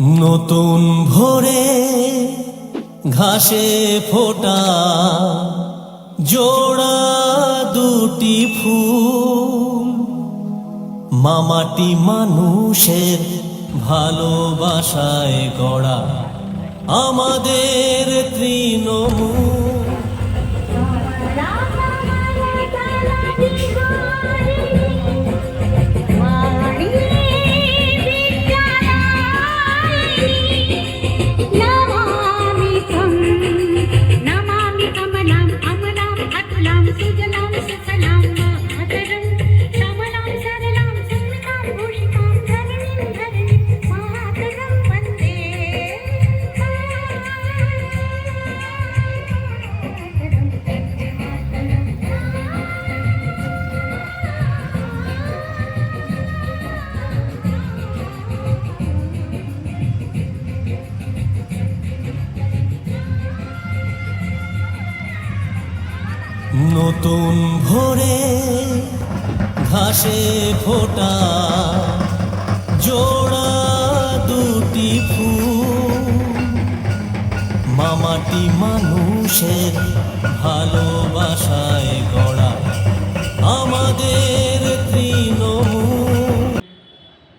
নতুন ভোরে ঘাসে ফোটা জোড়া দুটি ফুল। মামাটি মানুষের ভালোবাসায় গড়া আমাদের তৃণমূল। নতুন ভোরে ঘাসে ফোটা, জোড়া দুটি ফুল। মামাটি মানুষের ভালোবাসায় গড়া আমাদের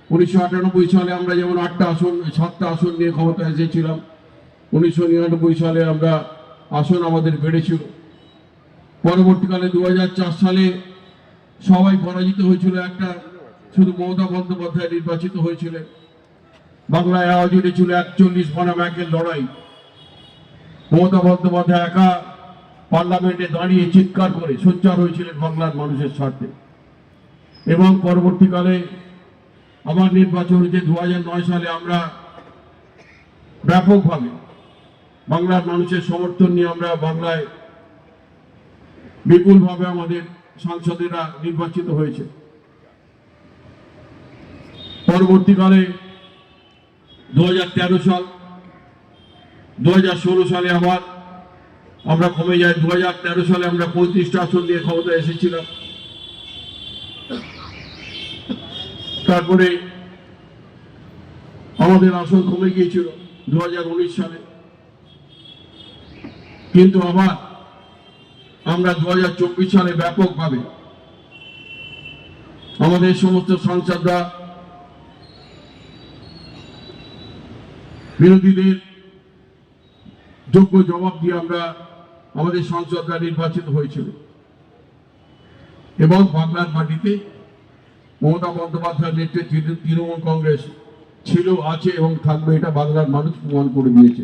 উনিশশো আটানব্বই সালে আমরা যেমন আটটা আসন, সাতটা আসন নিয়ে ক্ষমতা এসেছিলাম, উনিশশো নিরানব্বই সালে আমরা আসন আমাদের বেড়েছিল। পরবর্তীকালে দু হাজার চার সালে সবাই পরাজিত হয়েছিল। একটা শুধু মমতা বন্দ্যোপাধ্যায় নির্বাচিত হয়েছিলেন। বাংলায় আওয়াজ উঠেছিল একচল্লিশ বনাম একের লড়াই। মমতা বন্দ্যোপাধ্যায় একা পার্লামেন্টে দাঁড়িয়ে চিৎকার করে সোচ্চার হয়েছিলেন বাংলার মানুষের স্বার্থে। এবং পরবর্তীকালে আমার নির্বাচন হয়েছে দু সালে আমরা ব্যাপকভাবে বাংলার মানুষের সমর্থন নিয়ে আমরা বাংলায় বিপুলভাবে আমাদের সাংসদেরা নির্বাচিত হয়েছে। পরবর্তীকালে দু হাজার তেরো সাল দু হাজার ষোলো সালে আবার আমরা কমে যাই। দু হাজার তেরো সালে আমরা পঁয়ত্রিশটা আসন দিয়ে ক্ষমতা এসেছিলাম। তারপরে আমাদের আসন কমে গিয়েছিল দু হাজার উনিশ সালে। কিন্তু আবার আমরা দু হাজার চব্বিশ সালে ব্যাপকভাবে আমাদের সমস্ত সাংসদরা, বিরোধীদের যোগ্য জবাব দিয়ে আমরা আমাদের সংসদরা নির্বাচিত হয়েছিল। এবং বাংলার মাটিতে মমতা বন্দ্যোপাধ্যায়ের নেতৃত্বে তৃণমূল কংগ্রেস ছিল, আছে এবং থাকবে, এটা বাংলার মানুষ প্রমাণ করে দিয়েছে।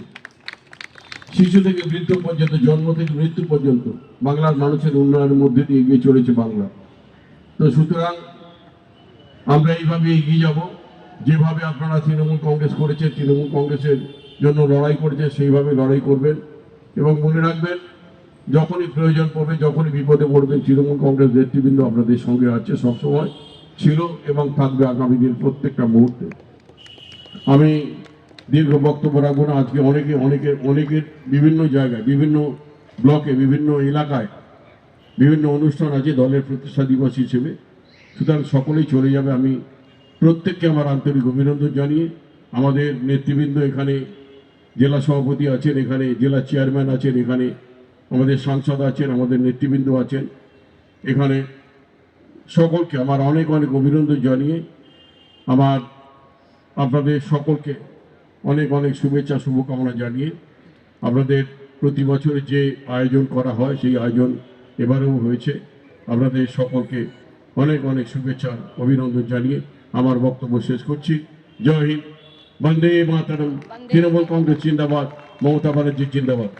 শিশু থেকে বৃদ্ধ পর্যন্ত, জন্ম থেকে মৃত্যু পর্যন্ত বাংলার মানুষের উন্নয়নের মধ্যে দিয়ে এগিয়ে চলেছে বাংলা। তো সুতরাং আমরা এইভাবে এগিয়ে যাব। যেভাবে আপনারা তৃণমূল কংগ্রেস করেছে তৃণমূল কংগ্রেসের জন্য লড়াই করেছে সেইভাবে লড়াই করবেন। এবং মনে রাখবেন, যখনই প্রয়োজন পড়বে, যখনই বিপদে পড়বেন, তৃণমূল কংগ্রেস নেতৃবৃন্দ আপনাদের সঙ্গে আছে সবসময়, ছিল এবং থাকবে আগামী দিন প্রত্যেকটা মুহূর্তে। আমি দীর্ঘ বক্তব্য রাখব না। আজকে অনেকে অনেকে, অনেকের বিভিন্ন জায়গায়, বিভিন্ন ব্লকে, বিভিন্ন এলাকায় বিভিন্ন অনুষ্ঠান আছে দলের প্রতিষ্ঠা দিবস হিসেবে। সুতরাং সকলেই চলে যাবে। আমি প্রত্যেককে আমার আন্তরিক অভিনন্দন জানিয়ে আমাদের নেতৃবৃন্দ এখানে জেলা সভাপতি আছেন, এখানে জেলা চেয়ারম্যান আছেন, এখানে আমাদের সাংসদ আছেন, আমাদের নেতৃবৃন্দ আছেন। এখানে সকলকে আমার অনেক অনেক অভিনন্দন জানিয়ে আমার আপনাদের সকলকে অনেক অনেক শুভেচ্ছা শুভকামনা জানিয়ে আপনাদের প্রতি বছর যে আয়োজন করা হয় সেই আয়োজন এবারেও হয়েছে। আপনাদের সকলকে অনেক অনেক শুভেচ্ছা অভিনন্দন জানিয়ে আমার বক্তব্য শেষ করছি। জয় হিন্দ। বন্দে মাতারম। তৃণমূল কংগ্রেস জিন্দাবাদ। মমতা ব্যানার্জি জিন্দাবাদ।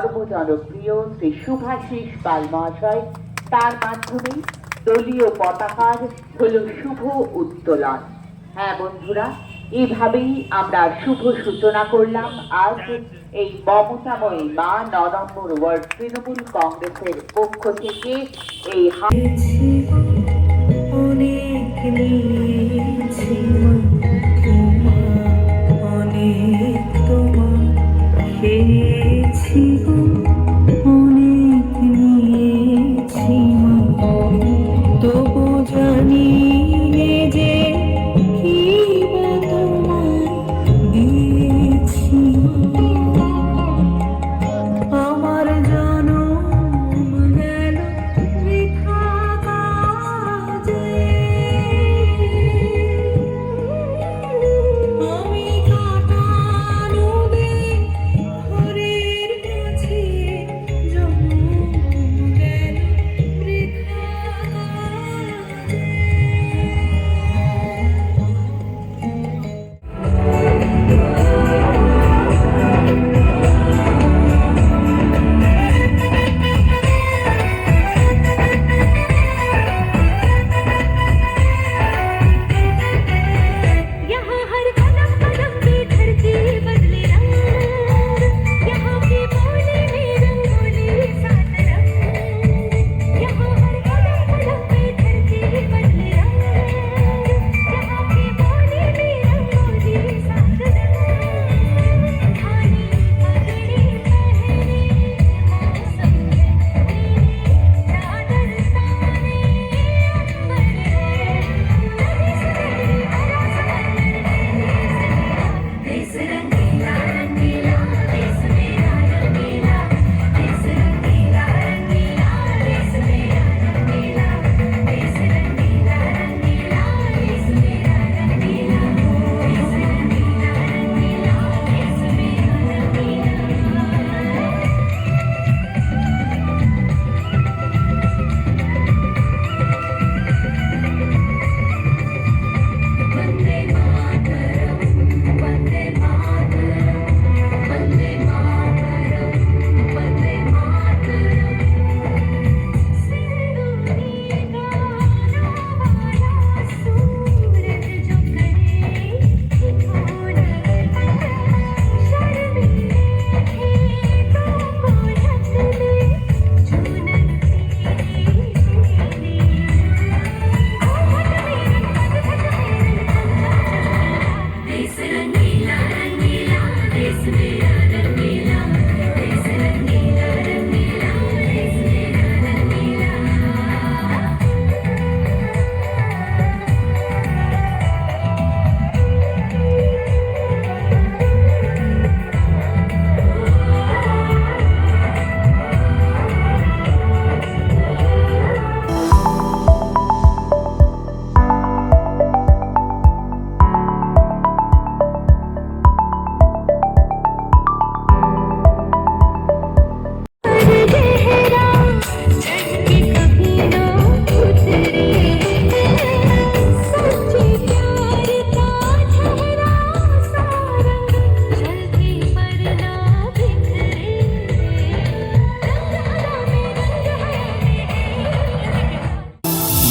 সর্বজনপ্রিয় শ্রী সুভাষিস পাল মহাশয় তার মাধ্যমে দলীয় পতাকার হল শুভ উত্তোলন। হ্যাঁ বন্ধুরা, এভাবেই আমরা শুভ সূচনা করলাম। আজ এই মমতাময়ী মা নদম্বর ওয়ার্ড তৃণমূল কংগ্রেসের পক্ষ থেকে এই অনেক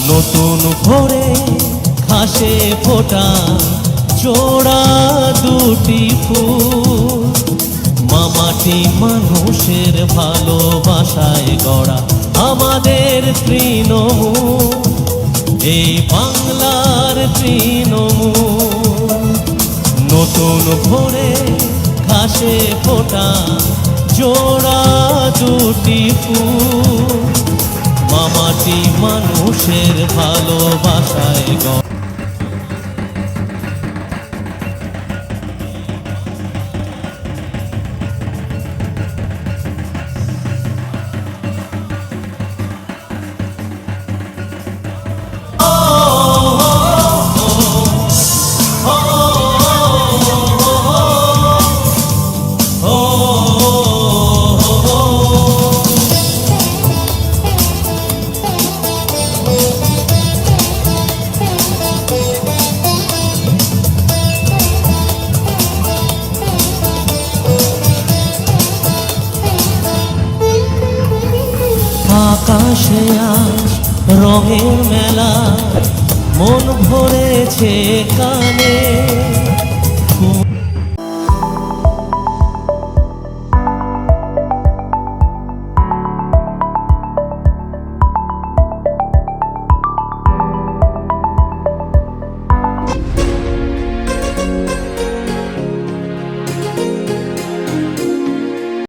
নতুন ভরে খাসে ফোটা চোড়া দুটি ফুল। মামাটি মানুষের ভালোবাসায় গড়া আমাদের তৃণমূল। এই বাংলার তৃণমূল। নতুন ভরে ঘাসে ফোটা জোড়া দুটি ফুল। মামাটি মানুষের ভালোবাসায় গ রঙের মেলা মন ভরেছে কানে।